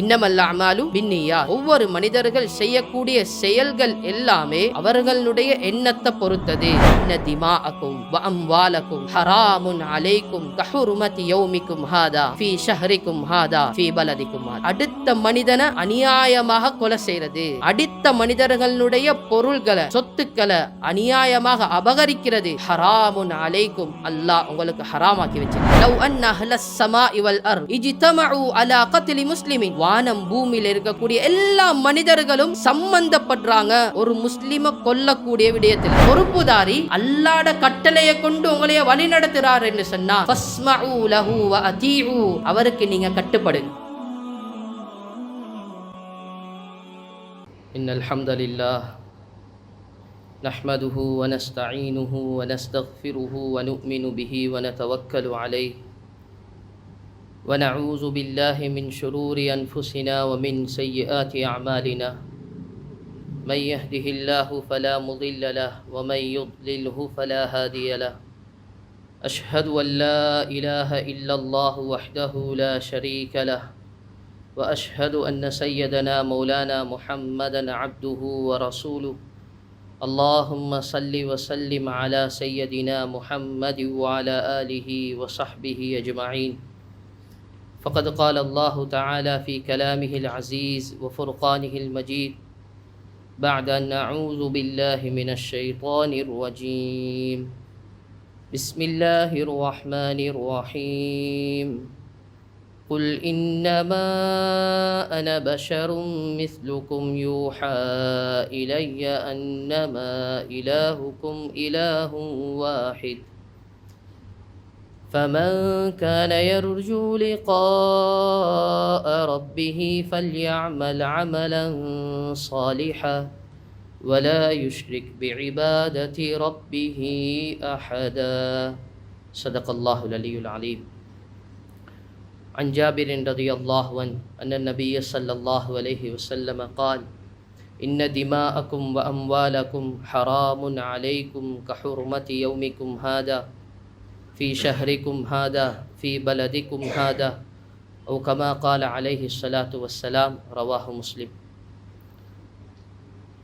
இன்னமல்ல அமாலு பின்னியா. ஒவ்வொரு மனிதர்கள் செய்யக்கூடிய செயல்கள் எல்லாமே அவர்களுடைய எண்ணத்தை பொறுத்தது. திமா அக்கும் அம்வாலக்கும் ஹராமுன் அலைக்கும் கஹுருமதி யௌமிக்கும் ஹாதா ஃபி ஷஹரிக்கும் ஹாதா ஃபி பலதிக்கும் அடுத்த மனிதனை அநியாயமாக கொலை செய்யறது. அடுத்த மனிதர்களுடைய பொருள்களை சொத்துக்களை அநியாயமாக அபகரிக்கிறது. ஹராமுன் அலைக்கும் அல்லாஹ் உங்களுக்கு ஹராமாக்கி வச்சிருக்கான் லவ் அன் அஹ்லஸ் சமா இவல் அர் இஜ்தமஉ அலா கத்லி முஸ்லிமின். வானம் பூமியில இருக்கக்கூடிய எல்லா மனிதர்களும் சம்பந்தப்படுறாங்க ஒரு முஸ்லிம கொல்லக்கூடிய விடயத்தில் பொறுப்புதாரி அல்லாட கட்டளையை கொண்டு உங்களைய வழி நடத்துறார் என்று சொன்னா ஃபஸ்மஉ லஹு வ அதீஉ அவருக்கு நீங்க கட்டுப்படுங்க إن الحمد لله نحمده ونستعينه ونستغفره ونؤمن به ونتوكل عليه ونعوذ بالله من شرور أنفسنا ومن سيئات أعمالنا. من يهده الله فلا مضل له ومن يضلله فلا هادي له. أشهد أن لا إله إلا الله وحده لا شريك له وأشهد أن سيدنا مولانا محمدا عبده ورسوله. اللهم صل وسلم على سيدنا محمد وعلى آله وصحبه أجمعين. فقد قال الله تعالى في كلامه العزيز وفرقانه المجيد بعد أن اعوذ بالله من الشيطان الرجيم. بسم الله الرحمن الرحيم. قل إنما أنا بشر مثلكم يوحى إلي أنما إلهكم إله واحد. فمن كان يرجو لقاء ربه فليعمل عملا صالحا ولا يشرك بعبادة ربه أحدا. صدق الله العلي العليم عن جابر رضي الله عنه أن النبي صلى الله عليه وسلم قال إن دماءكم وأموالكم حرام عليكم كحرمة يومكم هذا في شهركم هذا في بلدكم هذا أو كما قال عليه الصلاة والسلام رواه مسلم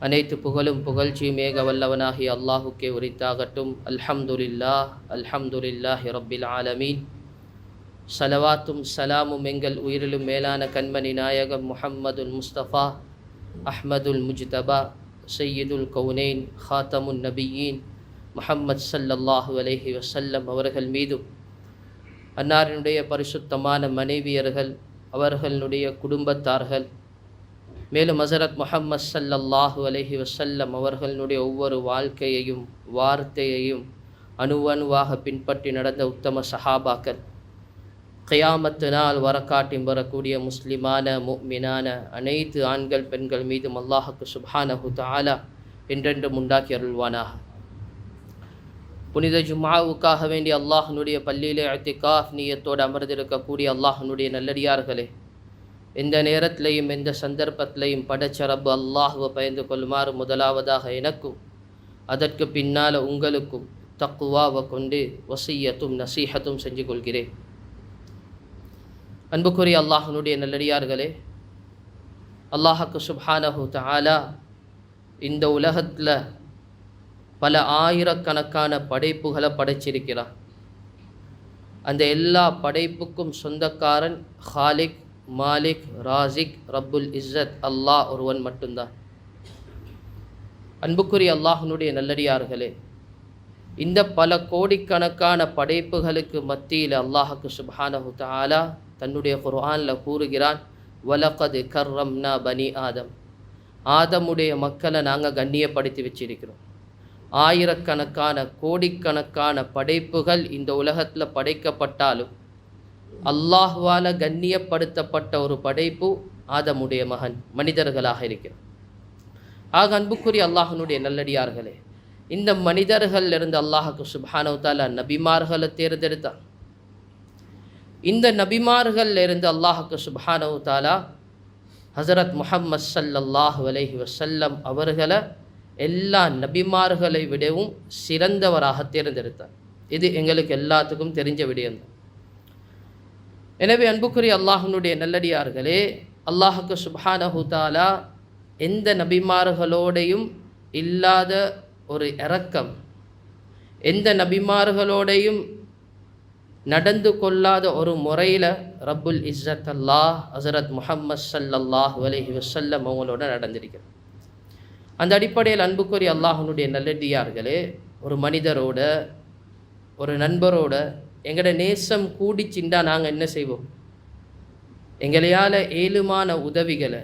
அனைத்து புகழும் புகழ்ச்சியும் ஏக வல்லவனாகிய அல்லாஹுக்கே உரித்தாகட்டும் அல்ஹம்துலில்லாஹ் அல்ஹம்துலில்லாஹி ரப்பில் ஆலமீன் சலவாத்தும் சலாமும் எங்கள் உயிரிலும் மேலான கண்மணி நாயகம் முஹம்மதுல் முஸ்தபா அஹ்மதுல் முஜ்தபா சையீதுல் கவுனேன் ஹாத்தமுன் நபியீன் முஹம்மத் சல்லல்லாஹு அலைஹி வசல்லம் அவர்கள் மீதும் அன்னாரினுடைய பரிசுத்தமான மனைவியர்கள் அவர்களுடைய குடும்பத்தார்கள் மேலும் ஹசரத் முஹம்மத் சல்லல்லாஹு அலைஹி வசல்லம் அவர்களுடைய ஒவ்வொரு வாழ்க்கையையும் வார்த்தையையும் அணுவணுவாக பின்பற்றி நடந்த உத்தம சஹாபாக்கள் கயாமத்தினால் நாள் வரக்காட்டி வரக்கூடிய முஸ்லிமான முக்மினான அனைத்து ஆண்கள் பெண்கள் மீதும் அல்லாஹுக்கு சுபானஹு தாலா என்றென்றும் உண்டாக்கி அருள்வானாக. புனித ஜுமாவுக்காக வேண்டி அல்லாஹனுடைய பள்ளியிலே அத்திகாஃப் நீயத்தோடு அமர்ந்திருக்கக்கூடிய அல்லாஹனுடைய நல்லடியார்களே எந்த நேரத்திலையும் எந்த சந்தர்ப்பத்திலையும் படச்சரப்பு அல்லாஹுவை பயந்து கொள்ளுமாறு முதலாவதாக எனக்கும் அதற்கு பின்னால் உங்களுக்கும் தக்குவாவை கொண்டு வசியத்தும் நசீஹத்தும் செஞ்சு கொள்கிறேன். அன்புக்குரிய அல்லாஹனுடைய நல்லடியார்களே அல்லாஹக்கு சுபானஹு தாலா இந்த உலகத்தில் பல ஆயிரக்கணக்கான படைப்புகளை படைச்சிருக்கிறார். அந்த எல்லா படைப்புக்கும் சொந்தக்காரன் ஹாலிக் மாலிக் ராசிக் ரப்புல் இஸ்ஸத் அல்லாஹ் ஒருவன் மட்டும்தான். அன்புக்குரிய அல்லாஹனுடைய நல்லடியார்களே இந்த பல கோடிக்கணக்கான படைப்புகளுக்கு மத்தியில் அல்லாஹுக்கு சுபானஹு தாலா தன்னுடைய குர்ஆனில் கூறுகிறான் வலகது கர்ரம்னா பனி ஆதம். ஆதமுடைய மக்களை நாங்கள் கண்ணியப்படுத்தி வச்சிருக்கிறோம். ஆயிரக்கணக்கான கோடிக்கணக்கான படைப்புகள் இந்த உலகத்தில் படைக்கப்பட்டாலும் அல்லாஹ்வால கண்ணியப்படுத்தப்பட்ட ஒரு படைப்பு ஆதமுடைய மகன் மனிதர்களாக இருக்கிறார். ஆக அன்புக்குரிய அல்லாஹனுடைய நல்லடியார்களே இந்த மனிதர்கள் இருந்து அல்லாஹுக்கு சுபானவத்தால தாலா நபிமார்களை தேர்ந்தெடுத்தான் இந்த நபிமார்கள் இருந்து அல்லாஹுக்கு சுபானவத்தாலா தாலா ஹசரத் முஹம்மது சல்லாஹ் அலஹி வசல்லம் அவர்களை எல்லா நபிமார்களை விடவும் சிறந்தவராக தேர்ந்தெடுத்தார். இது எங்களுக்கு எல்லாத்துக்கும் தெரிஞ்ச விடயம்தான் எனவே அன்புக்குரிய அல்லாஹனுடைய நல்லடியார்களே அல்லாஹுக்கு சுபானஹூதாலா எந்த நபிமார்களோடையும் இல்லாத ஒரு இறக்கம் எந்த நபிமார்களோடையும் நடந்து கொள்ளாத ஒரு முறையில் ரப்புல் இஸ்ஸத் அல்லாஹ் ஹசரத் முஹம்மது சல்லாஹ் அலைஹி வசல்லம் அவங்களோட நடந்திருக்கிறது. அந்த அடிப்படையில் அன்புக்குரிய அல்லாஹனுடைய நல்லடியார்களே ஒரு மனிதரோட ஒரு நண்பரோட எங்களோட நேசம் கூடிச்சிண்டா நாங்கள் என்ன செய்வோம்? எங்களையால் ஏழுமான உதவிகளை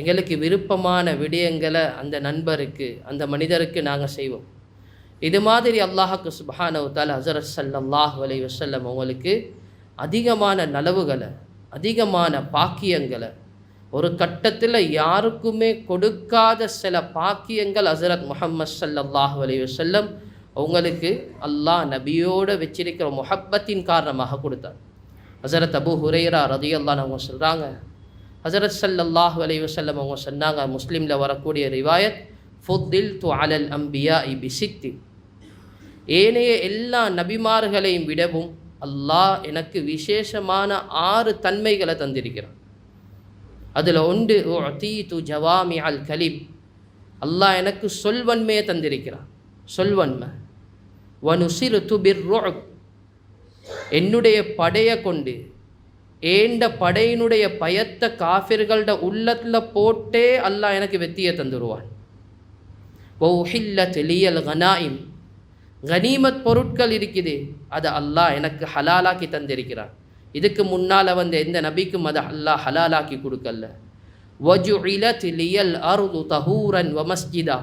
எங்களுக்கு விருப்பமான விடயங்களை அந்த நண்பருக்கு அந்த மனிதருக்கு நாங்கள் செய்வோம். இது மாதிரி அல்லாஹுக்கு சுபஹானவு ஹசரத் சல்லாஹ் அலை வசல்லம் அவங்களுக்கு அதிகமான நலவுகளை அதிகமான பாக்கியங்களை ஒரு கட்டத்தில் யாருக்குமே கொடுக்காத சில பாக்கியங்கள் ஹசரத் முஹம்மது சல்லல்லாஹ் அலி செல்லம் அவங்களுக்கு அல்லாஹ் நபியோடு வச்சிருக்கிற முஹப்பத்தின் காரணமாக கொடுத்தார். ஹசரத் அபு ஹுரையரா ரதி அல்லான்னு அவங்க சொல்கிறாங்க ஹசரத் சல்லாஹ் அலி வஸல்லம் அவங்க சொன்னாங்க முஸ்லீமில் வரக்கூடிய ரிவாயத் ஃபுத்தில் து அலல் அம்பியா இ சித்தி ஏனைய எல்லா நபிமார்களையும் விடவும் அல்லாஹ் எனக்கு விசேஷமான ஆறு தன்மைகளை தந்திருக்கிறான். அதில் ஒன்று தீ து ஜவாமி அல் கலீம். அல்லாஹ் எனக்கு சொல்வன்மையை தந்திருக்கிறான். சொல்வன்மை. வனுசிறு துபிர் என்னுடைய படையை கொண்டு ஏண்ட படையினுடைய பயத்தை காஃபிர்கள்ட உள்ளத்தில் போட்டே அல்லாஹ் எனக்கு வெத்தியை தந்துடுவான் ஒஹில்ல தெளியல் கனாயிம். கனீமத் பொருட்கள் இருக்குது அதை அல்லாஹ் எனக்கு ஹலாலாக்கி தந்திருக்கிறான். இதுக்கு முன்னால் வந்த எந்த நபிக்கும் அதை அல்லாஹ் ஹலாலாக்கி கொடுக்கல. வஜு லியல் அருது தஹூரன் வமஸ்ஜிதா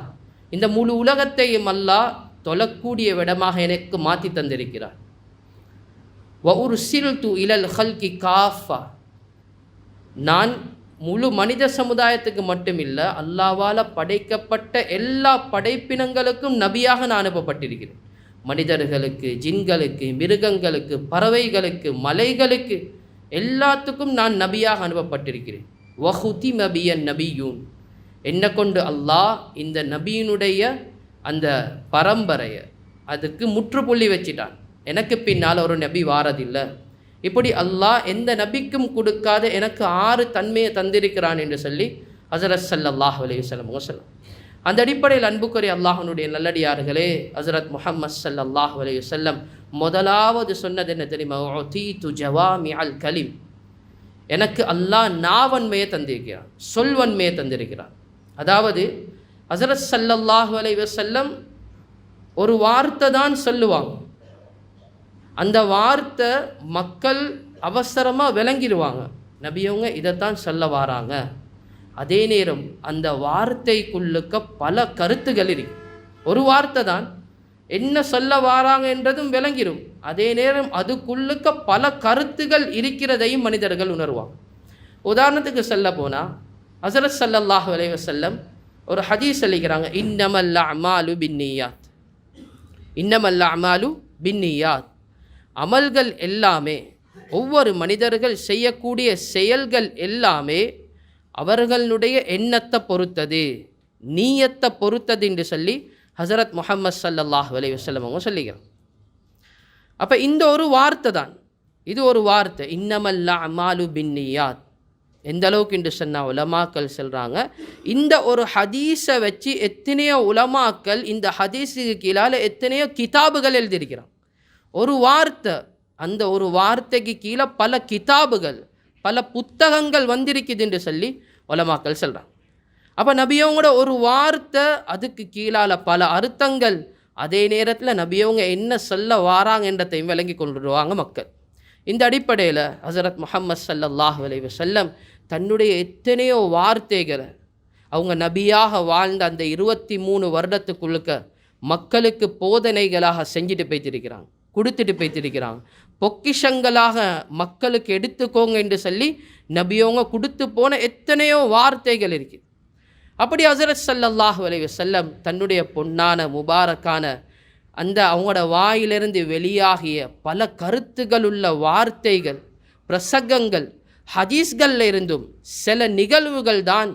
இந்த முழு உலகத்தையும் அல்லாஹ் தொழக்கூடிய விடமாக எனக்கு மாற்றி தந்திருக்கிறார். வ ஒரு சில் து இலல் ஹல்கி காஃபா. நான் முழு மனித சமுதாயத்துக்கு மட்டுமில்லை அல்லாவால் படைக்கப்பட்ட எல்லா படைப்பினங்களுக்கும் நபியாக நான் அனுப்பப்பட்டிருக்கிறேன். மனிதர்களுக்கு ஜின்களுக்கு மிருகங்களுக்கு பறவைகளுக்கு மலைகளுக்கு எல்லாத்துக்கும் நான் நபியாக அனுப்பப்பட்டிருக்கிறேன். வஹுதி நபியன் நபியூன். என்ன கொண்டு அல்லாஹ் இந்த நபியினுடைய அந்த பரம்பரையை அதுக்கு முற்றுப்புள்ளி வச்சிட்டான். எனக்கு பின்னால் ஒரு நபி வாரதில்லை. இப்படி அல்லாஹ் எந்த நபிக்கும் கொடுக்காத எனக்கு ஆறு தன்மையை தந்திருக்கிறான் என்று சொல்லி ஹசரத் சல்லாஹ் அலையுசல்லம் வசலம் அந்த அடிப்படையில் அன்புக்குரிய அல்லாஹனுடைய நல்லடியார்களே ஹசரத் முஹம்மது சல்லாஹ் அலையுசல்லம் முதலாவது சொன்னது என்ன தெரியுமா? தீ து ஜவாமி அல் கலீம். எனக்கு அல்லாஹ் நாவன்மையை தந்திருக்கிறான் சொல்வன்மையை தந்திருக்கிறான். அதாவது ஹசரத் சல்லல்லாஹு அலை செல்லம் ஒரு வார்த்தை தான் சொல்லுவாங்க. அந்த வார்த்தை மக்கள் அவசரமாக விளங்கிடுவாங்க. நபியவங்க இதைத்தான் சொல்ல வாராங்க. அதே நேரம் அந்த வார்த்தைக்குள்ளுக்க பல கருத்துகள் இருக்கு. ஒரு வார்த்தை தான் என்ன சொல்ல வாராங்க என்றதும் விளங்கிடும் அதே நேரம் அதுக்குள்ளுக்க பல கருத்துகள் இருக்கிறதையும் மனிதர்கள் உணர்வாங்க. உதாரணத்துக்கு சொல்ல போனால் ஹசரத் சல்லல்லாஹு அலைஹி ஒரு ஹதீஸ் அளிக்கிறாங்க இன்னமல்ல அமாலு பின்னியாத். இன்னமல்ல அமாலு பின்னியாத். அமல்கள் எல்லாமே ஒவ்வொரு மனிதர்கள் செய்யக்கூடிய செயல்கள் எல்லாமே அவர்களுடைய எண்ணத்தை பொறுத்தது நீயத்தை பொறுத்தது என்று சொல்லி ஹசரத் முஹம்மது சல்லல்லாஹ் அலி வல்லம் அவங்க சொல்லிக்கிறான் அப்போ இந்த ஒரு வார்த்தை தான். இது ஒரு வார்த்தை. இன்னமல்லா அமாலு பின்னியாத். எந்த அளவுக்கு என்று சொன்னால் உலமாக்கள் சொல்கிறாங்க இந்த ஒரு ஹதீஸை வச்சு எத்தனையோ உலமாக்கள் இந்த ஹதீஸுக்கு கீழால் எத்தனையோ கிதாபுகள் எழுதியிருக்கிறான் ஒரு வார்த்தை அந்த ஒரு வார்த்தைக்கு கீழே பல கிதாபுகள் பல புத்தகங்கள் வந்திருக்குது என்று சொல்லி உலமாக்கள் சொல்கிறாங்க அப்போ நபியவங்களோட ஒரு வார்த்தை அதுக்கு கீழால் பல அர்த்தங்கள். அதே நேரத்தில் நபியவங்க என்ன சொல்ல வாராங்கன்றதையும் விளங்கி கொண்டுடுவாங்க மக்கள். இந்த அடிப்படையில் ஹசரத் முஹம்மது சல்லல்லாஹ் விளைவு செல்லம் தன்னுடைய எத்தனையோ வார்த்தைகளை அவங்க நபியாக வாழ்ந்த அந்த இருபத்தி மூணு வருடத்துக்குள்ளுக்க மக்களுக்கு போதனைகளாக செஞ்சுட்டு போய்த்திருக்கிறாங்க. கொடுத்துட்டு போய்த்திருக்கிறாங்க பொக்கிஷங்களாக மக்களுக்கு எடுத்துக்கோங்க என்று சொல்லி நபியோங்க கொடுத்து போன எத்தனையோ வார்த்தைகள் இருக்குது அப்படி ஹசரத் சல்லல்லாஹ் வலைவ செல்லம் தன்னுடைய பொன்னான முபாரக்கான அந்த அவங்களோட வாயிலிருந்து வெளியாகிய பல கருத்துகள் உள்ள வார்த்தைகள் பிரசங்கங்கள் ஹதீஸ்களில் இருந்தும் சில நிகழ்வுகள் தான்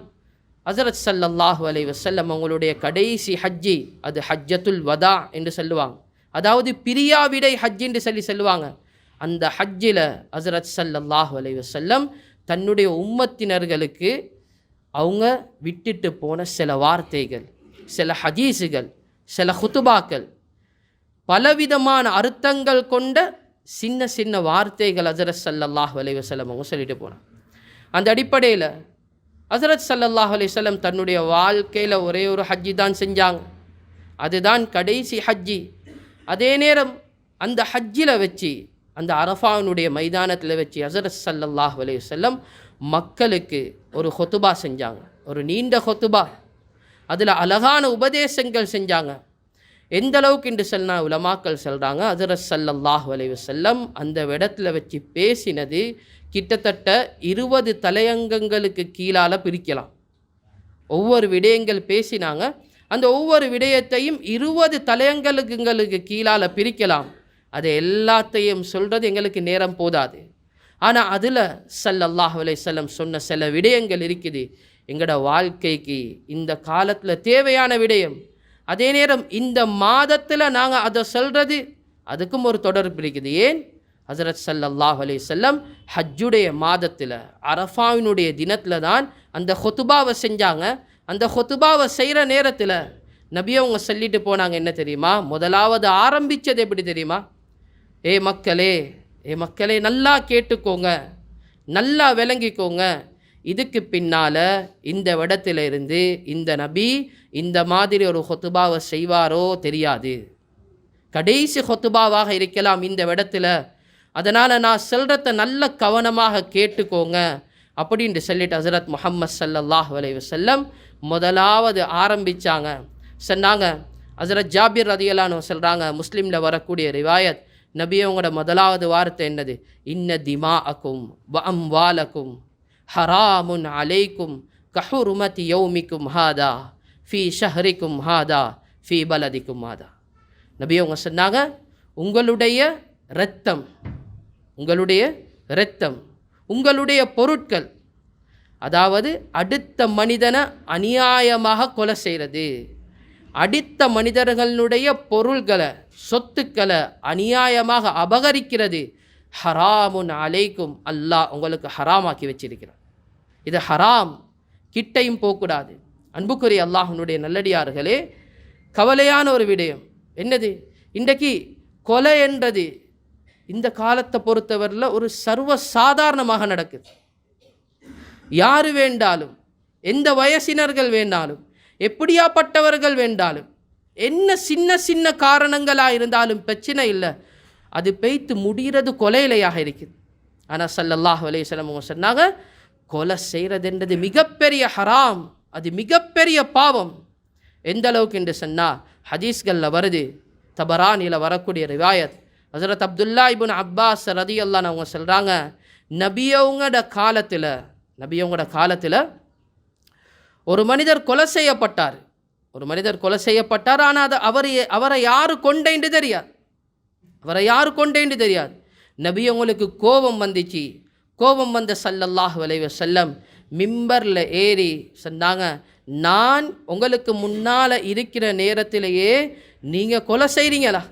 ஹசரத் சல்லல்லாஹ் அலைஹி செல்லம் அவங்களுடைய கடைசி ஹஜ்ஜி அது ஹஜ்ஜத்துல் வதா என்று சொல்லுவாங்க. அதாவது பிரியாவிடை ஹஜ் என்று சொல்லி சொல்லுவாங்க. அந்த ஹஜ்ஜில் ஹசரத் சல்லாஹ் அலைஹி தன்னுடைய உம்மத்தினர்களுக்கு அவங்க விட்டுட்டு போன சில வார்த்தைகள் சில ஹதீஸுகள் சில ஹுத்துபாக்கள் பலவிதமான அர்த்தங்கள் கொண்ட சின்ன சின்ன வார்த்தைகள் ஹசரத் சல்லல்லாஹ் அலைவசல்லம் அவங்க சொல்லிட்டு போனான் அந்த அடிப்படையில் ஹசரத் சல்லல்லாஹ் அலைவசல்லம் தன்னுடைய வாழ்க்கையில் ஒரே ஒரு ஹஜ்ஜி தான் செஞ்சாங்க. அதுதான் கடைசி ஹஜ்ஜி. அதே நேரம் அந்த ஹஜ்ஜில் வச்சு அந்த அரஃபானுடைய மைதானத்தில் வச்சு ஹசரத் சல்லல்லாஹ் செல்லம் மக்களுக்கு ஒரு ஹொத்துபா செஞ்சாங்க. ஒரு நீண்ட ஹொத்துபா. அதில் அழகான உபதேசங்கள் செஞ்சாங்க. எந்த அளவுக்கு என்று சொன்னால் உலமாக்கள் சொல்கிறாங்க ஹசரத் சல்லல்லாஹ் அலைவசல்லம் அந்த இடத்துல வச்சு பேசினது கிட்டத்தட்ட இருபது தலையங்கங்களுக்கு கீழால் பிரிக்கலாம். ஒவ்வொரு விடயங்கள் பேசினாங்க. அந்த ஒவ்வொரு விடயத்தையும் இருபது தலையங்களுக்கு கீழால் பிரிக்கலாம். அதை எல்லாத்தையும் சொல்கிறது எங்களுக்கு நேரம் போதாது. ஆனால் அதில் சல்லல்லாஹ் செல்லம் சொன்ன சில விடயங்கள் இருக்குது. எங்களோட வாழ்க்கைக்கு இந்த காலத்தில் தேவையான விடயம். அதே நேரம் இந்த மாதத்தில் நாங்கள் அதை சொல்கிறது அதுக்கும் ஒரு தொடர்பு இருக்குது. ஏன்? ஹசரத் சல்லல்லாஹ் அலி செல்லம் ஹஜ்ஜுடைய மாதத்தில் அரஃபாவினுடைய தினத்தில் தான் அந்த ஹொத்துபாவை செஞ்சாங்க. அந்த ஹொத்துபாவை செய்கிற நேரத்தில் நபி அவங்க சொல்லிட்டு போனாங்க என்ன தெரியுமா? முதலாவது ஆரம்பித்தது எப்படி தெரியுமா? ஏ மக்களே ஏ மக்களே நல்லா கேட்டுக்கோங்க. நல்லா விளங்கிக்கோங்க. இதுக்கு பின்னால் இந்த இடத்துல இருந்து இந்த நபி இந்த மாதிரி ஒரு ஹொத்துபாவை செய்வாரோ தெரியாது. கடைசி ஹொத்துபாவாக இருக்கலாம் இந்த இடத்துல. அதனால் நான் சொல்கிறத நல்ல கவனமாக கேட்டுக்கோங்க. அப்படின்ட்டு சொல்லிட்டு ஹசரத் முஹம்மது சல்லல்லாஹ் அலை செல்லம் முதலாவது ஆரம்பித்தாங்க சொன்னாங்க ஹசரத் ஜாபிர் ரதியலான்னு சொல்கிறாங்க முஸ்லீமில் வரக்கூடிய ரிவாயத் நபியவங்களோட முதலாவது வார்த்தை என்னது? இன்ன திமா அக்கும் வம் வாலக்கும் ஹராமுன் அலைக்கும் கஹுருமதி யௌமிக்கும் ஹாதா ஃபி ஷஹரிக்கும் ஹாதா ஃபி பலதிக்கும் ஹாதா. நபியவங்க சொன்னாங்க உங்களுடைய இரத்தம் உங்களுடைய இரத்தம் உங்களுடைய பொருட்கள். அதாவது அடுத்த மனிதனை அநியாயமாக கொலை செய்கிறது அடுத்த மனிதர்களுடைய பொருள்களை சொத்துக்களை அநியாயமாக அபகரிக்கிறது. ஹராமுன் அலைக்கும் அல்லாஹ் உங்களுக்கு ஹராமாக்கி வச்சிருக்கிறார் இது ஹராம். கிட்டையும் போகக்கூடாது. அன்புக்குரிய அல்லாஹனுடைய நல்லடியார்களே கவலையான ஒரு விடயம். என்னது? இன்றைக்கு கொலை என்றது இந்த காலத்தை பொறுத்தவரையில் ஒரு சர்வ சாதாரணமாக நடக்குது. யார் வேண்டாலும் எந்த வயசினர்கள் வேண்டாலும் எப்படியாப்பட்டவர்கள் வேண்டாலும் என்ன சின்ன சின்ன காரணங்களாக இருந்தாலும் பிரச்சனை இல்லை. அது பெய்த்து முடிகிறது கொலையிலையாக இருக்குது. ஆனால் சல்லல்லாஹ் அலையம் அவங்க சொன்னாங்க கொலை செய்கிறதுன்றது மிகப்பெரிய ஹராம். அது மிகப்பெரிய பாவம். எந்த அளவுக்கு என்று சொன்னால் ஹதீஸ்களில் வருது தபரானியில் வரக்கூடிய ரிவாயத். ஹசரத் அப்துல்லா இபின் அப்பாஸ் ரதி அல்லான்னு அவங்க சொல்கிறாங்க நபியவங்களோட காலத்தில் நபியவங்களோட காலத்தில் ஒரு மனிதர் கொலை செய்யப்பட்டார். ஒரு மனிதர் கொலை செய்யப்பட்டார் ஆனால் அது அவர் அவரை யார் கொண்டேன்னு தெரியாது. அவரை யார் கொண்டேன்னு தெரியாது. நபியவங்களுக்கு கோபம் வந்துச்சு. கோபம் வந்த சல்லல்லாஹ் விளைவ செல்லம் மிம்பரில் ஏறி சொன்னாங்க நான் உங்களுக்கு முன்னால் இருக்கிற நேரத்திலேயே நீங்கள் கொலை செய்கிறீங்களா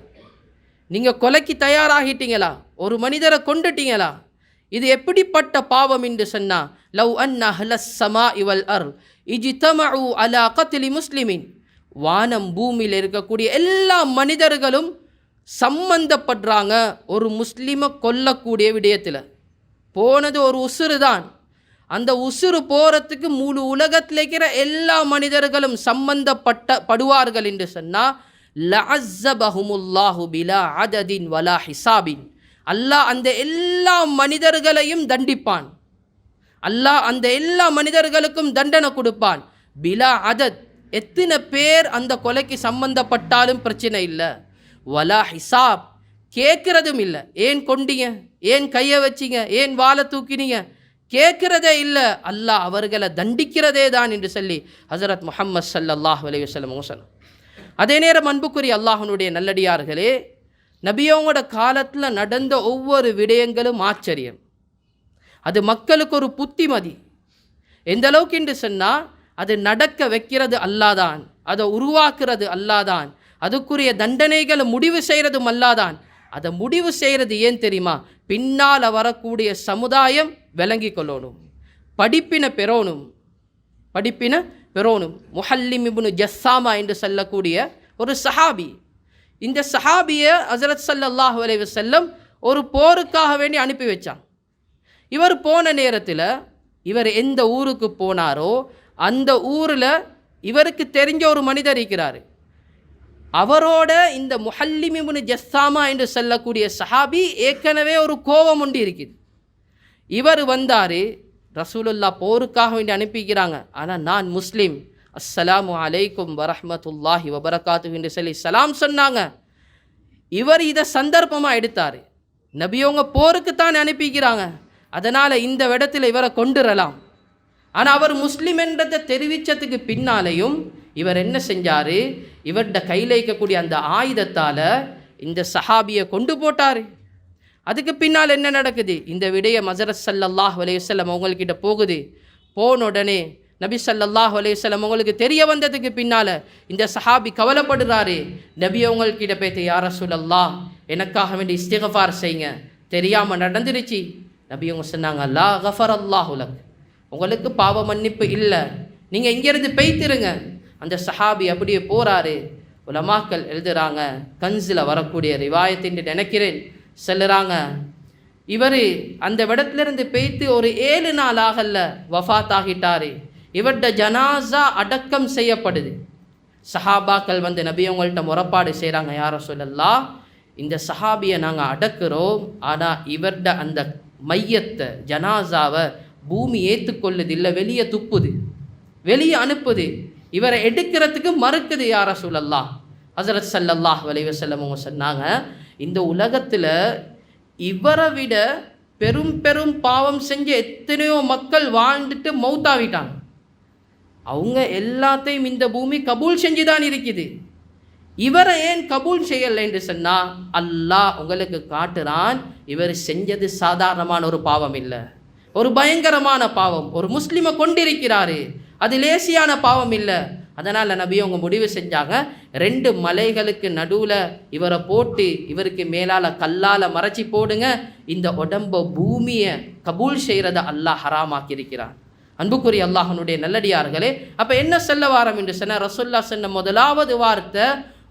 நீங்கள் கொலைக்கு தயாராகிட்டீங்களா? ஒரு மனிதரை கொண்டுட்டீங்களா? இது எப்படிப்பட்ட பாவம் என்று சொன்னா லவ் அன்னா ஹலஸ் சமா இவல் அர் இஜிதமு அலா கத்திலி முஸ்லிமின். வானம் பூமியில் இருக்கக்கூடிய எல்லா மனிதர்களும் சம்பந்தப்படுறாங்க ஒரு முஸ்லீமை கொல்லக்கூடிய விடயத்தில். போனது ஒரு உசுறு தான். அந்த உசுறு போகிறதுக்கு முழு உலகத்தில் இருக்கிற எல்லா மனிதர்களும் சம்பந்தப்பட்ட படுவார்கள் என்று சொன்னால் லஅஸ்ஸபஹுமுல்லாஹு பிலா அததின் வலா ஹிசாபின். அல்லாஹ் அந்த எல்லா மனிதர்களையும் தண்டிப்பான். அல்லாஹ் அந்த எல்லா மனிதர்களுக்கும் தண்டனை கொடுப்பான். பிலா அதத் எத்தனை பேர் அந்த கொலைக்கு சம்பந்தப்பட்டாலும் பிரச்சனை இல்லை. வலா ஹிசாப் கேட்குறதும் இல்லை. ஏன் கொண்டீங்க? ஏன் கையை வச்சிங்க? ஏன் வாழை தூக்கினீங்க? கேட்குறதே இல்லை. அல்லாஹ் அவர்களை தண்டிக்கிறதே தான் என்று சொல்லி ஹசரத் முஹம்மது சல்லல்லாஹ் அலைவசல்லம் சொன்னான் அதே நேரம் அன்புக்குரிய அல்லாஹனுடைய நல்லடியார்களே நபியவங்களோட காலத்தில் நடந்த ஒவ்வொரு விடயங்களும் ஆச்சரியம். அது மக்களுக்கு ஒரு புத்திமதி. எந்த அளவுக்கு என்று சொன்னால் அது நடக்க வைக்கிறது அல்லாதான் அதை உருவாக்குறது அல்லாதான் அதுக்குரிய தண்டனைகளை முடிவு செய்கிறதும் அல்லாதான் அதை முடிவு செய்கிறது ஏன் தெரியுமா? பின்னால் வரக்கூடிய சமுதாயம் விளங்கி கொள்ளணும். படிப்பின பெறணும். படிப்பின பெறோனும் முஹல்லிம் இபுனு ஜஸ்ஸாமா என்று சொல்லக்கூடிய ஒரு சஹாபி. இந்த சஹாபியை ஹசரத் சல்லாஹ் அலைஹி செல்லம் ஒரு போருக்காக வேண்டி அனுப்பி வச்சான். இவர் போன நேரத்தில் இவர் எந்த ஊருக்கு போனாரோ அந்த ஊரில் இவருக்கு தெரிஞ்ச ஒரு மனிதர் இருக்கிறார். அவரோட இந்த முஹல்லிமிமுனு ஜஸ்ஸாமா என்று சொல்லக்கூடிய சஹாபி ஏற்கனவே ஒரு கோபம் உண்டு இருக்குது. இவர் வந்தார் ரசூலுல்லா போருக்காக வேண்டி அனுப்பிக்கிறாங்க. ஆனால் நான் முஸ்லீம். அஸ்ஸலாமு அலைக்கும் வரஹமத்துல்லாஹி வபரகாத்து என்று சொல்லி சலாம் சொன்னாங்க. இவர் இதை சந்தர்ப்பமாக எடுத்தார். நபியவங்க போருக்கு தான் அனுப்பிக்கிறாங்க. அதனால் இந்த இடத்துல இவரை கொண்டுடலாம் ஆனால் அவர் முஸ்லீம் என்றதை தெரிவித்ததுக்கு பின்னாலேயும் இவர் என்ன செஞ்சார்? இவர்கிட்ட கையில் இருக்கக்கூடிய அந்த ஆயுதத்தால் இந்த சஹாபியை கொண்டு போட்டார். அதுக்கு பின்னால் என்ன நடக்குது? இந்த விடைய மசரத் சல்லல்லாஹ் அலையுசல்லம் அவங்கக்கிட்ட போகுது. போன உடனே நபி சல்லாஹ் அலைஹி வஸல்லம் உங்களுக்கு தெரிய வந்ததுக்கு பின்னால் இந்த சஹாபி கவலைப்படுறாரு. நபி அவங்கக்கிட்ட பேத்து யார சொல்லல்லா எனக்காக வேண்டி இஸ்திகஃபார் செய்யுங்க. தெரியாமல் நடந்துருச்சு. நபி அவங்க சொன்னாங்க அல்லா கஃபர் அல்லாஹுலக் உங்களுக்கு பாவ மன்னிப்பு இல்லை. நீங்கள் இங்கேருந்து பெய்த்திருங்க. அந்த சஹாபி அப்படியே போகிறாரு உலமாக்கள் எழுதுகிறாங்க கன்சில் வரக்கூடிய ரிவாயத்தின் நினைக்கிறேன். செல்லுறாங்க. இவர் அந்த இடத்துலேருந்து பெய்த்து ஒரு ஏழு நாள் ஆகல வஃபாத் ஆகிட்டார் இவர்கிட்ட ஜனாசா அடக்கம் செய்யப்படுது. சஹாபாக்கள் வந்து நபி அவங்கள்ட்ட முறப்பாடு செய்கிறாங்க யாரோ சொல்லலாம் இந்த சஹாபியை நாங்கள் அடக்குறோம். ஆனால் இவர்ட அந்த மையத்தை ஜனாசாவை பூமி ஏற்றுக்கொள்ளுது இல்லை வெளியே துப்புது. வெளியே அனுப்புது. இவரை எடுக்கிறதுக்கு மறுக்குது யார சொல்லலாம் ஹசரத் சல்லல்லாஹ் வலைவசல்லம் அவங்க சொன்னாங்க இந்த உலகத்தில் இவரை விட பெரும் பெரும் பாவம் செஞ்ச எத்தனையோ மக்கள் வாழ்ந்துட்டு மௌத்தாவிட்டாங்க. அவங்க எல்லாத்தையும் இந்த பூமி கபூல் செஞ்சு தான் இருக்குது. இவரை ஏன் கபூல் செய்யலை என்று சொன்னால் அல்லாஹ் உங்களுக்கு காட்டுறான் இவர் செஞ்சது சாதாரணமான ஒரு பாவம் இல்லை. ஒரு பயங்கரமான பாவம். ஒரு முஸ்லீமை கொண்டிருக்கிறாரு. அது லேசியான பாவம் இல்லை. அதனால் நபி அவங்க முடிவு செஞ்சாங்க. ரெண்டு மலைகளுக்கு நடுவில் இவரை போட்டு இவருக்கு மேலால் கல்லால் மறைச்சி போடுங்க. இந்த உடம்ப பூமியை கபூல் செய்கிறத அல்லாஹ் ஹராமாக்கி இருக்கிறான் அன்புக்குரிய அல்லாஹனுடைய நல்லடியார்களே அப்போ என்ன சொல்ல வாரம் என்று சொன்ன ரசுல்லா சொன்ன முதலாவது வார்த்தை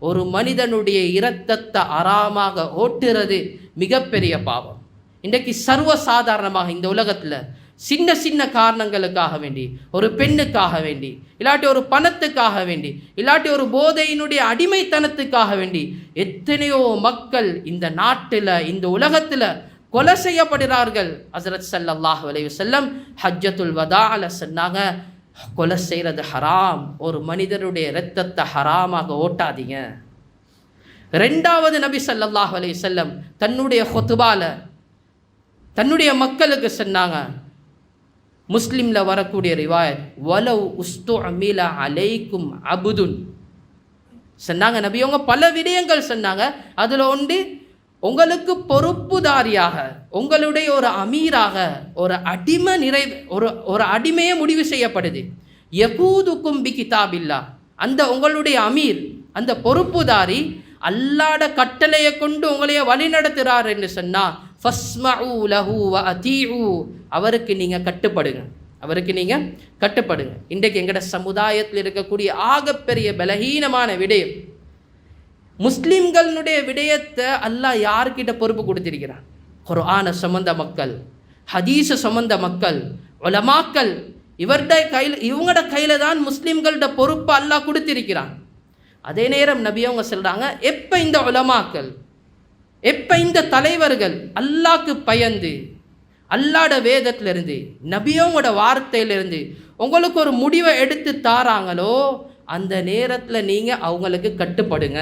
ஒரு மனிதனுடைய இரத்தத்தை அறாமாக ஓட்டுறது மிகப்பெரிய பாவம். இன்றைக்கு சர்வ சாதாரணமாக இந்த உலகத்தில் சின்ன சின்ன காரணங்களுக்காக வேண்டி ஒரு பெண்ணுக்காக வேண்டி இல்லாட்டி ஒரு பணத்துக்காக வேண்டி இல்லாட்டி ஒரு போதையினுடைய அடிமைத்தனத்துக்காக வேண்டி எத்தனையோ மக்கள் இந்த நாட்டில் இந்த உலகத்தில் கொலை செய்யப்படுகிறார்கள். ஹசரத் சல்லாஹ் வலைவு செல்லம் ஹஜ்ஜத்துல் வதால சொன்னாங்க கொலை செய்கிறது ஹராம். ஒரு மனிதனுடைய இரத்தத்தை ஹராமாக ஓட்டாதீங்க. ரெண்டாவது நபி சல்லாஹ் அலைஹி செல்லம் தன்னுடைய ஹொத்துபால தன்னுடைய மக்களுக்கு சொன்னாங்க முஸ்லீமில் வரக்கூடிய ரிவாயத் வலவ் உஸ்து அமில அலைக்கும் அபுதுன். சொன்னாங்க நபியவங்க பல விடயங்கள் சொன்னாங்க. அதில் ஒன்று உங்களுக்கு பொறுப்புதாரியாக உங்களுடைய ஒரு அமீராக ஒரு அடிமை நிறை ஒரு ஒரு அடிமையை முடிவு செய்யப்படுது. யகூதுக்கும் பி கிதாபில்லா. அந்த உங்களுடைய அமீர் அந்த பொறுப்புதாரி அல்லாட கட்டளையை கொண்டு உங்களைய வழி நடத்துகிறார் என்று சொன்னால் ஃபஸ்மஉ லஹு வ அதீஉ. அவருக்கு நீங்கள் கட்டுப்படுங்க. அவருக்கு நீங்கள் கட்டுப்படுங்க. இன்றைக்கு எங்கட சமுதாயத்தில் இருக்கக்கூடிய ஆகப்பெரிய பலகீனமான விடயம். முஸ்லீம்களுடைய விடயத்தை அல்லாஹ் யார்கிட்ட பொறுப்பு கொடுத்திருக்கிறான்? குர்ஆனை சுமந்த மக்கள் ஹதீஸை சுமந்த மக்கள் உலமாக்கள் இவர்ட கையில் இவங்களோட கையில் தான் முஸ்லீம்களோட பொறுப்பு அல்லாஹ் கொடுத்திருக்கிறான். அதே நேரம் நபி அவங்க சொல்கிறாங்க எப்போ இந்த உலமாக்கள் எப்போ இந்த தலைவர்கள் அல்லாக்கு பயந்து அல்லாட வேதத்திலிருந்து நபியோவோட வார்த்தையிலிருந்து உங்களுக்கு ஒரு முடிவை எடுத்து தாராங்களோ அந்த நேரத்தில் நீங்கள் அவங்களுக்கு கட்டுப்படுங்க.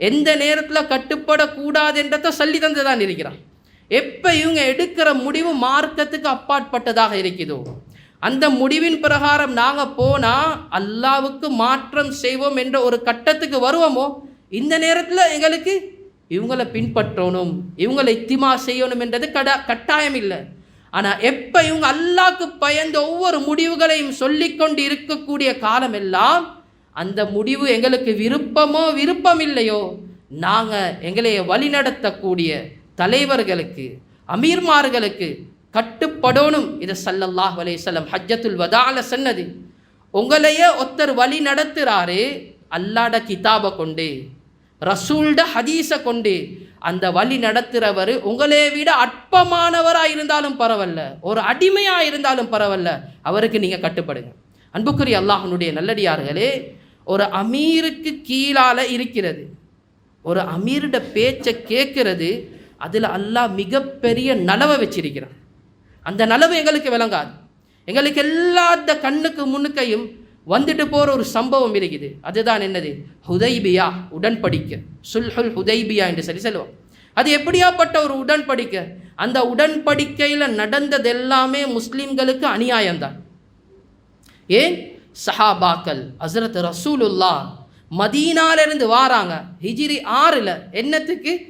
எந்த நேரத்தில் கட்டுப்படக்கூடாதுன்றத சொல்லி தந்து தான் இருக்கிறான். எப்போ இவங்க எடுக்கிற முடிவு மார்க்கத்துக்கு அப்பாற்பட்டதாக இருக்குதோ அந்த முடிவின் பிரகாரம் நாங்கள் போனால் அல்லாவுக்கு மாற்றம் செய்வோம் என்ற ஒரு கட்டத்துக்கு வருவோமோ இந்த நேரத்தில் எங்களுக்கு இவங்களை பின்பற்றணும் இவங்களை இத்திமா செய்யணும் என்றது கட கட்டாயம் இல்லை ஆனால் எப்போ இவங்க அல்லாக்கு பயந்த ஒவ்வொரு முடிவுகளையும் சொல்லிக்கொண்டு இருக்கக்கூடிய காலமெல்லாம் அந்த முடிவு எங்களுக்கு விருப்பமோ விருப்பம் இல்லையோ நாங்கள் எங்களைய வழிநடத்தக்கூடிய தலைவர்களுக்கு அமீர்மார்களுக்கு கட்டுப்படணும். இது சல்லல்லாஹ் அலைஹிஸ்ஸலாம் ஹஜ்ஜத்துல் வதால சொன்னது. உங்களையே ஒருத்தர் வழி நடத்துகிறாரு அல்லாட கிதாபை கொண்டு. ரசூல்ட ஹதீஸை கொண்டு அந்த வழி நடத்துகிறவர் உங்களே விட அற்பமானவராக இருந்தாலும் பரவாயில்ல ஒரு அடிமையாக இருந்தாலும் பரவாயில்ல அவருக்கு நீங்கள் கட்டுப்படுங்க. அன்புக்குரிய அல்லாஹனுடைய நல்லடியார்களே ஒரு அமீருக்கு கீழால் இருக்கிறது ஒரு அமீருட பேச்சை கேட்கறது அதில் அல்லாஹ் மிகப்பெரிய நலவை வச்சிருக்கிறான். அந்த நலவு எங்களுக்கு விளங்காது. எங்களுக்கு எல்லாத்த கண்ணுக்கு முன்னுக்கையும் வந்துட்டு போகிற ஒரு சம்பவம் இருக்குது. அதுதான் என்னது? ஹுதைபியா உடன்படிக்கை. சுல்ஹுல் ஹுதைபியா என்று சரி சொல்லுவோம். அது எப்படியாப்பட்ட ஒரு உடன்படிக்கை? அந்த உடன்படிக்கையில் நடந்தது எல்லாமே முஸ்லீம்களுக்கு அநியாயம்தான். ஏன்? சஹாபாக்கள் ஹசரத் ரசூலுல்லா மதீனாலிருந்து வாராங்க. ஹிஜிரி ஆறில். என்னத்துக்கு?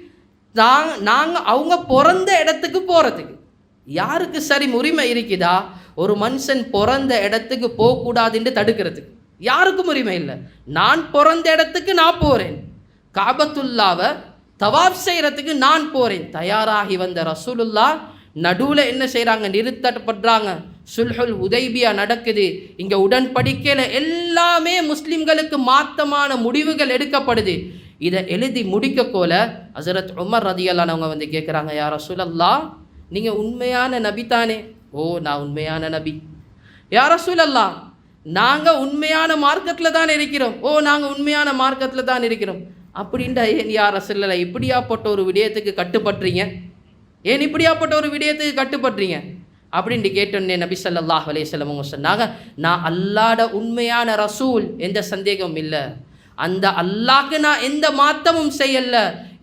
நாங்க நாங்கள் அவங்க பிறந்த இடத்துக்கு போகிறதுக்கு யாருக்கு சரி உரிமை இருக்குதா? ஒரு மனுஷன் பிறந்த இடத்துக்கு போகக்கூடாதுன்னு தடுக்கிறதுக்கு. யாருக்கும் உரிமை இல்லை. நான் பிறந்த இடத்துக்கு நான் போகிறேன் காபத்துல்லாவை தவாப் செய்கிறதுக்கு நான் போகிறேன் தயாராகி வந்த ரசூலுல்லா நடுவில் என்ன செய்கிறாங்க நிறுத்தப்படுறாங்க. சுல்ஹுல் உதைபியா நடக்குது. இங்கே உடன்படிக்கையில் எல்லாமே முஸ்லிம்களுக்கு மாத்தமான முடிவுகள் எடுக்கப்படுது. இதை எழுதி முடிக்க போல ஹசரத் உமர் ரதியல்லானவங்க வந்து கேட்குறாங்க யார் ரசூலல்லா நீங்கள் உண்மையான நபி தானே ஓ நான் உண்மையான நபி. யார் ரசூலல்லா நாங்கள் உண்மையான மார்க்கத்தில் தான் இருக்கிறோம். ஓ நாங்கள் உண்மையான மார்க்கத்தில் தான் இருக்கிறோம். அப்படின்ட்டு ஏன் யார சொல்லலை இப்படியாப்பட்ட ஒரு விடயத்துக்கு கட்டுப்பட்டுறீங்க ஏன் இப்படியாப்பட்ட ஒரு விடயத்துக்கு கட்டுப்பட்டுறீங்க அப்படின்ட்டு கேட்டோன்னே நபி சல்லாஹ் அலைஹி அவங்க சொன்னாங்க நான் அல்லாட உண்மையான ரசூல் எந்த சந்தேகமும் இல்லை. அந்த அல்லாஹ்க்கு நான் எந்த மாற்றமும் செய்யல.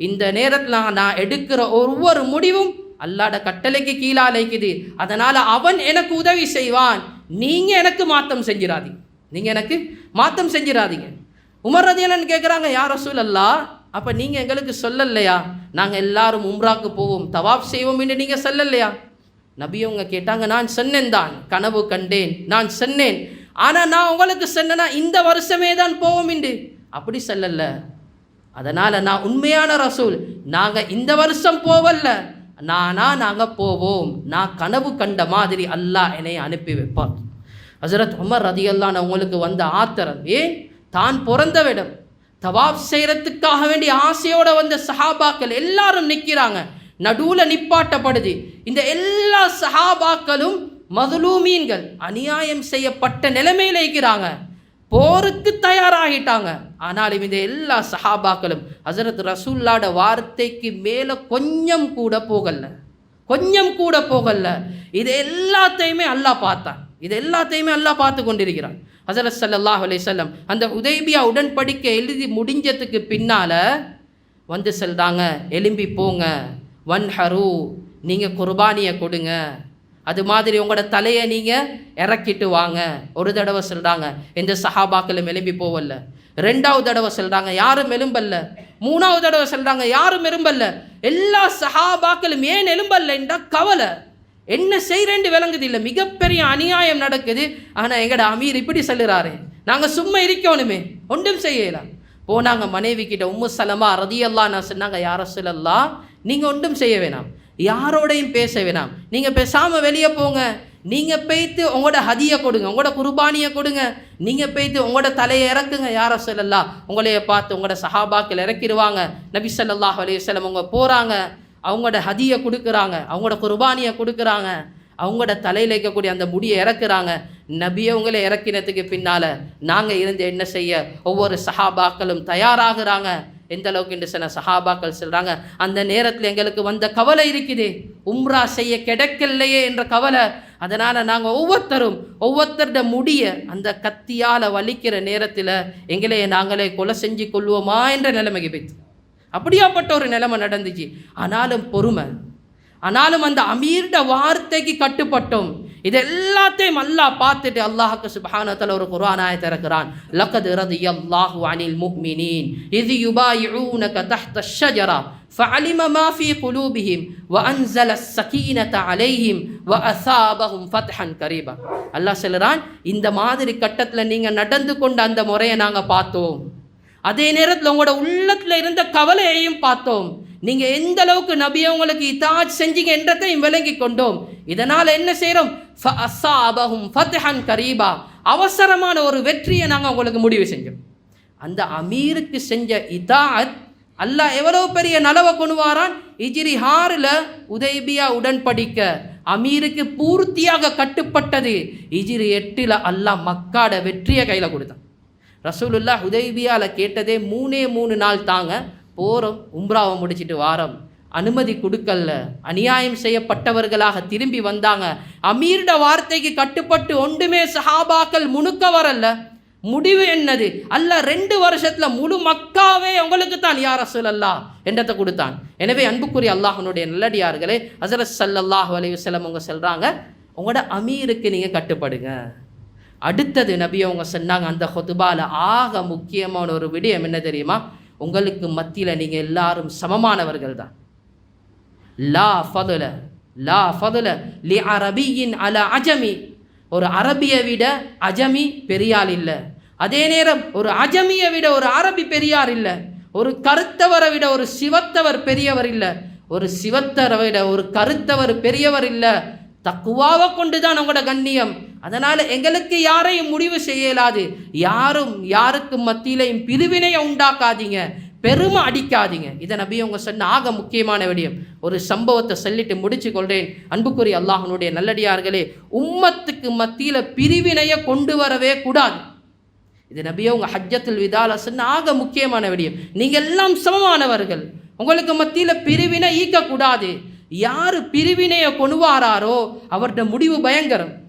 இந்த நேரத்தில் நான் எடுக்கிற ஒவ்வொரு முடிவும் அல்லாட கட்டளைக்கு கீழே இருக்குது அதனால் அவன் எனக்கு உதவி செய்வான். நீங்கள் எனக்கு மாத்தம் செஞ்சிடாதீங்க நீங்கள் எனக்கு மாத்தம் செஞ்சிடாதீங்க உமர் கேட்குறாங்க யார் ரசூல் அல்லா அப்போ நீங்கள் எங்களுக்கு சொல்லலையா? நாங்கள் எல்லாரும் உம்ராக்கு போவோம் தவாப் செய்வோம் என்று நீங்கள் சொல்லலையா? நபியவங்க கேட்டாங்க நான் சொன்னேன் தான் கனவு கண்டேன் நான் சொன்னேன். ஆனால் நான் உங்களுக்கு சொன்னேன்னா இந்த வருஷமே தான் போவோம் என்று. அப்படி சொல்லலை. அதனால் நான் உண்மையான ரசூல் நாங்கள் இந்த வருஷம் போவல்ல. நானா நாங்கள் போவோம். நான் கனவு கண்ட மாதிரி அல்லாஹ் என்னை அனுப்பி வைப்பார். ஹசரத் உமர் ரதியல்லான் அவங்களுக்கு வந்த ஆத்திரம் ஏன்? தான் பிறந்தவிடம் தவாப் செய்கிறதுக்காக வேண்டிய ஆசையோட வந்த சஹாபாக்கள் எல்லாரும் நிற்கிறாங்க நடுவில் நிப்பாட்டப்படுது. இந்த எல்லா சஹாபாக்களும் மதுலூமீன்கள் அநியாயம் செய்யப்பட்ட நிலைமையில் இருக்கிறாங்க. போருக்கு தயாராகிட்டாங்க. ஆனாலும் இந்த எல்லா சஹாபாக்களும் ஹசரத் ரசூல்லாட வார்த்தைக்கு மேலே கொஞ்சம் கூட போகல. கொஞ்சம் கூட போகல. இது எல்லாத்தையுமே அல்லாஹ் பார்த்தான். இது எல்லாத்தையுமே அல்லாஹ் பார்த்து கொண்டிருக்கிறான். ஹசரத் சல்லாஹ் அலைஹி அந்த உதைபியா உடன்படிக்கை எழுதி முடிஞ்சதுக்கு பின்னால் வந்து சொல்றாங்க. எலும்பி போங்க. வன் ஹரு நீங்கள் குர்பானியை கொடுங்க. அது மாதிரி உங்களோட தலையை நீங்கள் இறக்கிட்டு வாங்க. ஒரு தடவை சொல்கிறாங்க எந்த சஹாபாக்களும் எலும்பி போவல்ல. ரெண்டாவது தடவை சொல்கிறாங்க யாரும் எலும்பல்ல மூணாவது தடவை சொல்கிறாங்க யாரும் எலும்பல்ல எல்லா சஹாபாக்களும் ஏன் எலும்பல்லன்றா கவலை. என்ன செய்கிறேன்னு விளங்குது இல்லை. மிகப்பெரிய அநியாயம் நடக்குது. ஆனால் எங்கட அமீர் இப்படி சொல்லுறாரு. நாங்கள் சும்மா இருக்கணுமே. ஒன்றும் செய்யலாம் போனாங்க மனைவி கிட்ட உம்மு சலமா ரதியெல்லாம் நான் சொன்னாங்க யார சொல்லலாம் நீங்கள் ஒன்றும் செய்ய வேணாம். யாரோடையும் பேச வேணாம். நீங்கள் பேசாமல் வெளியே போங்க. நீங்கள் போய்த்து உங்களோட ஹதியை கொடுங்க. உங்களோட குர்பானியை கொடுங்க. நீங்கள் போய்த்து உங்களோட தலையை இறக்குங்க யாரோ சொல்லலா உங்களைய பார்த்து உங்களோட சஹாபாக்கள் இறக்கிடுவாங்க. நபி ஸல்லல்லாஹு அலைஹி அவங்க போகிறாங்க அவங்களோட ஹதியை கொடுக்குறாங்க. அவங்களோட குர்பானியை கொடுக்குறாங்க. அவங்களோட தலையில் இருக்கக்கூடிய அந்த முடியை இறக்குறாங்க. நபியவங்களை இறக்கினத்துக்கு பின்னால் நாங்கள் இருந்து என்ன செய்ய? ஒவ்வொரு சஹாபாக்களும் தயாராகிறாங்க. எந்த அளவுக்கு என்று சில சஹாபாக்கள் சொல்கிறாங்க அந்த நேரத்தில் எங்களுக்கு வந்த கவலை இருக்குது. உம்ரா செய்ய கிடைக்கலையே என்ற கவலை. அதனால் நாங்கள் ஒவ்வொருத்தரும் ஒவ்வொருத்தருட முடிய அந்த கத்தியால் வலிக்கிற நேரத்தில் எங்களே நாங்களே கொலை செஞ்சு கொள்வோமா என்ற நிலைமைக்கு போய்த்து அப்படியாப்பட்ட ஒரு நிலைமை நடந்துச்சு. ஆனாலும் பொறுமை. ஆனாலும் அந்த அமீர்ட வார்த்தைக்கு கட்டுப்பட்டோம். இது எல்லாத்தையும் அல்லாஹ் பார்த்துட்டு அல்லாஹுக்கு சுபஹானத்தில் ஒரு குர்ஆன் ஆயத்தை இறக்குறான் லக்கத் ரதியல்லாஹு அனில் முஃமினீன் இது யுபாயிஊனக தஹ்த ஷஜரா فعلم ما في قلوبهم وأنزل السكينة عليهم وأثابهم فتحا قريبا அல்லாஹ் சொல்கிறான் இந்த மாதிரி கட்டத்தில் நீங்கள் நடந்து கொண்ட அந்த முறையை நாங்கள் பார்த்தோம் அதே நேரத்தில் உங்களோட உள்ளத்தில் இருந்த கவலையையும் பார்த்தோம் நீங்கள் எந்த அளவுக்கு நபியை உங்களுக்கு இதாஜ் செஞ்சீங்க என்றதையும் விளங்கி கொண்டோம். இதனால் என்ன செய்றோம்? ஃபஅஸாபஹும் ஃபத்ஹன் கரீபா. அவசரமான ஒரு வெற்றியை நாங்கள் உங்களுக்கு முடிவு செஞ்சோம். அந்த அமீருக்கு செஞ்ச இதாத் அல்லாஹ் எவ்வளோ பெரிய நலவை கொண்டு வாரான் இஜிரி ஹாரில் உதைபியா உடன்படிக்க அமீருக்கு பூர்த்தியாக கட்டுப்பட்டது. இஜிரி எட்டில் அல்லாஹ் மக்காட வெற்றியை கையில் கொடுத்தான். ரசூலுல்லா ஹுதைபியாவில் கேட்டதே மூணே மூணு நாள் தாங்க. போகிறோம் உம்ராவை முடிச்சிட்டு வாரம். அனுமதி கொடுக்கல அநியாயம் செய்யப்பட்டவர்களாக திரும்பி வந்தாங்க. அமீர்ட வார்த்தைக்கு கட்டுப்பட்டு ஒன்றுமே சஹாபாக்கள் முணுக்க வரல முடிவு என்னது? அல்ல ரெண்டு வருஷத்தில் முழு மக்காவே உங்களுக்கு தான் யார் அல்லா என்றதை கொடுத்தான். எனவே அன்புக்குரிய அல்லாஹனுடைய நல்லடியார்களே ஹசரத் சல்லாஹ் அலைஹி வஸல்லம் அவங்க செல்கிறாங்க உங்களோட அமீருக்கு நீங்கள் கட்டுப்படுங்க. அடுத்தது நபி அவங்க சொன்னாங்க அந்த ஹொதுபால ஆக முக்கியமான ஒரு விடயம் என்ன தெரியுமா? உங்களுக்கு மத்தியில் நீங்கள் எல்லாரும் சமமானவர்கள் தான். லா ஃபதுல லா ஃபதுல லி அரபியின் அல அஜமி. ஒரு அரபியை விட அஜமி பெரியாள் இல்லை. அதே நேரம் ஒரு அஜமியை விட ஒரு அரபி பெரியார் இல்லை. ஒரு கருத்தவரை விட ஒரு சிவத்தவர் பெரியவர் இல்லை. ஒரு சிவத்தரை விட ஒரு கருத்தவர் பெரியவர் இல்லை. தக்குவாவை கொண்டு தான் உங்களோட கண்ணியம். அதனால் எங்களுக்கு யாரையும் முடிவு செய்யலாது. யாரும் யாருக்கு மத்தியிலையும் பிரிவினையை உண்டாக்காதீங்க. பெருமை அடிக்காதீங்க. இதை நபி அவங்க சொன்ன ஆக முக்கியமான விடயம். ஒரு சம்பவத்தை சொல்லிட்டு முடிச்சு கொள்றேன். அன்புக்குரிய அல்லாஹனுடைய நல்லடியார்களே உம்மத்துக்கு மத்தியில் பிரிவினையை கொண்டு வரவே கூடாது. இது நபியை உங்கள் ஹஜ்ஜத்தில் விதால சொன்ன ஆக முக்கியமான விடயம். நீங்கள் எல்லாம் சமமானவர்கள். உங்களுக்கு மத்தியில் பிரிவினை ஈக்கக்கூடாது. யார் பிரிவினையை கொண்டுவாராரோ அவர்கிட்ட முடிவு பயங்கரம்.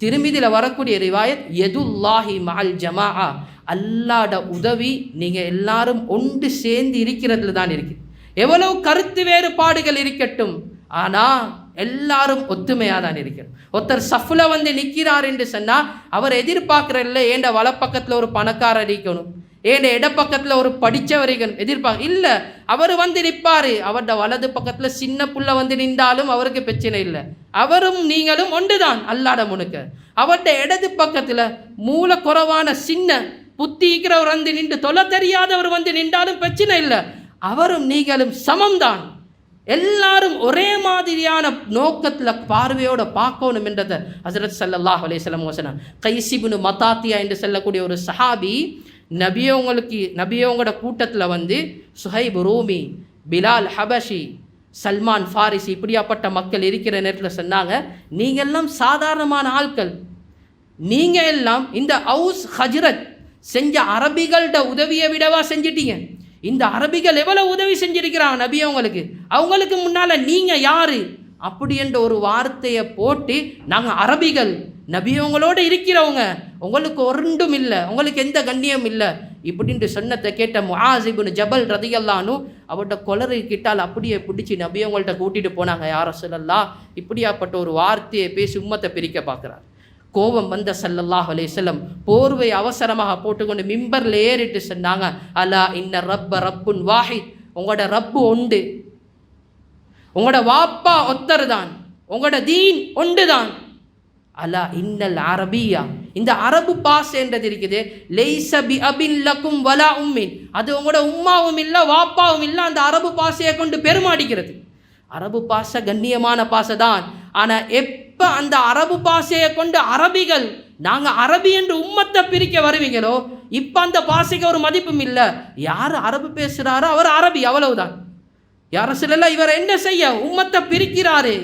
திருமிதியில் வரக்கூடிய ரிவாயத் எதுல்லாஹி மால் ஜமா அல்லாட உதவி நீங்கள் எல்லாரும் ஒன்று சேர்ந்து இருக்கிறதுல தான் இருக்குது எவ்வளவு கருத்து வேறுபாடுகள் இருக்கட்டும் ஆனால் எல்லாரும் ஒத்துமையாக தான் இருக்கிறோம் ஒருத்தர் சஃப்ல வந்து நிற்கிறார் என்று சொன்னால் அவர் எதிர்பார்க்குறல்ல ஏண்ட வலப்பக்கத்தில் ஒரு பணக்காரர் இருக்கணும்? ஏன் இடப்பக்கத்தில் ஒரு படித்தவரைகள் எதிர்ப்பாங்க இல்லை அவர் வந்து நிற்பார். அவரோட வலது பக்கத்தில் சின்ன புள்ள வந்து நின்றாலும் அவருக்கு பிரச்சனை இல்லை. அவரும் நீங்களும் ஒன்று தான் அல்லாட முனுக்க. அவர்கிட்ட இடது பக்கத்தில் மூல குறைவான சின்ன புத்தி இருக்கிறவர் வந்து நின்று தொலை தெரியாதவர் வந்து நின்றாலும் பிரச்சனை இல்லை. அவரும் நீங்களும் சமம்தான். எல்லாரும் ஒரே மாதிரியான நோக்கத்தில் பார்வையோட பார்க்கணும் என்றதை ஹசரத் சல்லாஹ் அலையம் வசனம் கைசிபுனு மத்தாத்தியா என்று சொல்லக்கூடிய ஒரு சஹாபி நபியவங்களுக்கு நபியவங்களோட கூட்டத்தில் வந்து Suhaib Rumi Bilal Habashi Salman Faris இப்படியாப்பட்ட மக்கள் இருக்கிற நேரத்தில் சொன்னாங்க நீங்கள்லாம் சாதாரணமான ஆட்கள். நீங்கள் எல்லாம் இந்த அவுஸ் ஹஜ்ரத் செஞ்ச அரபிகள்ட உதவியை விடவா செஞ்சிட்டீங்க? இந்த அரபிகள் எவ்வளோ உதவி செஞ்சிருக்கிறாங்க நபி அவங்களுக்கு அவங்களுக்கு முன்னால் நீங்கள் யார்? அப்படி என்ற ஒரு வார்த்தையை போட்டு நாங்கள் அரபிகள். நபியவங்களோட இருக்கிறவங்க உங்களுக்கு ஒன்றும் இல்லை உங்களுக்கு எந்த கண்ணியம் இல்லை இப்படின்ட்டு சொன்னதை கேட்ட முஹாசிபுன் ஜபல் ரதியல்லானு அவட்ட கொலரை கிட்டால் அப்படியே பிடிச்சி நபி அவங்கள்ட்ட கூட்டிகிட்டு போனாங்க யார சொல்லல்லா இப்படியாப்பட்ட ஒரு வார்த்தையை பேசி உம்மத்தை பிரிக்க பார்க்குறார். கோபம் வந்த சல்லல்லாஹ் செல்லம் போர்வை அவசரமாக போட்டுக்கொண்டு மிம்பரில் ஏறிட்டு சொன்னாங்க அலா இன்ன ரப்ப ரப்புன் வாஹித். உங்களோட ரப்பு உண்டு. உங்களோட வாப்பா ஒத்தர் தான் உங்களோட தீன் ஒன்று தான் அலா இன்னல் அரபியா. இந்த அரபு பாஸ் என்றது இருக்குது லெய்ச பி அபின் லக்கும் வலா உம்மின். அது உங்களோட உம்மாவும் இல்லை வாப்பாவும் இல்லை அந்த அரபு பாசையை கொண்டு பெருமாடிக்கிறது. அரபு பாச கண்ணியமான பாசை தான் ஆனால் எப்போ அந்த அரபு பாசையை கொண்டு அரபிகள் நாங்கள் அரபி என்று உம்மத்தை பிரிக்க வருவீங்களோ இப்போ அந்த பாசைக்கு ஒரு மதிப்பும் இல்லை. யார் அரபு பேசுகிறாரோ அவர் அரபி அவ்வளவுதான். யார சொல்லல இவர் என்ன செய்ய உம்மத்தை பிரிக்கிறாரு.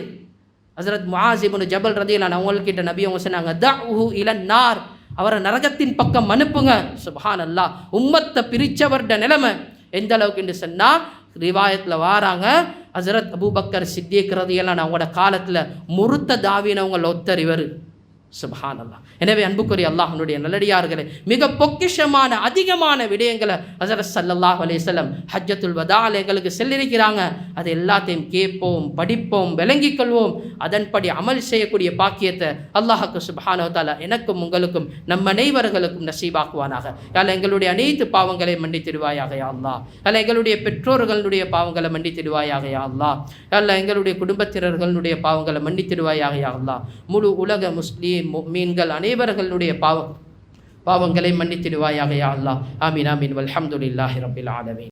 ஹசரத் முஹாசிபுன் ஜபல் ரதியலான் அவங்கக்கிட்ட நபி அவங்க சொன்னாங்க த உஹு இளன் நார். அவரை நரகத்தின் பக்கம் அனுப்புங்க. சுபஹான் அல்லா உம்மத்தை பிரித்தவர்ட நிலைமை எந்த அளவுக்கு என்று சொன்னால் ரிவாயத்தில் வாராங்க. ஹசரத் அபூபக்கர் சித்திக் ரதியலான் அவங்களோட காலத்தில் முறுத்த தாவினவங்க ஒத்தர் இவர். சுபஹான் அல்லா எனவே அன்புக்குரிய அல்லாஹனுடைய நல்லடியார்களே மிக பொக்கிஷமான அதிகமான விடயங்களை ஹசரத் சல்லல்லாஹ் அலேசல்லம் ஹஜ்ஜத்துல் வதால் எங்களுக்கு செல்லிருக்கிறாங்க. அது எல்லாத்தையும் கேட்போம் படிப்போம் விளங்கிக் கொள்வோம். அதன்படி அமல் செய்யக்கூடிய பாக்கியத்தை அல்லாஹுக்கு சுபஹானோ எனக்கும் உங்களுக்கும் நம் அனைவர்களுக்கும் நசீபாக்குவானாக. யால எங்களுடைய அனைத்து பாவங்களை மன்னித்திடுவாயாக யா அல்லா அல்ல எங்களுடைய பெற்றோர்களுடைய பாவங்களை மன்னித்திடுவாயாக யா அல்லா அல்ல எங்களுடைய குடும்பத்தினர்களுடைய பாவங்களை மன்னித்திடுவாயாக யா அல்லா முழு உலக முஸ்லீம் மீன்கள் அனைவர்களுடைய பாவம். பாவங்களை மன்னித்திடுவாயாக யா அல்லா ஆமீன் ஆமீன். வல்ஹம்துலில்லாஹி ரபில் ஆலமீன்.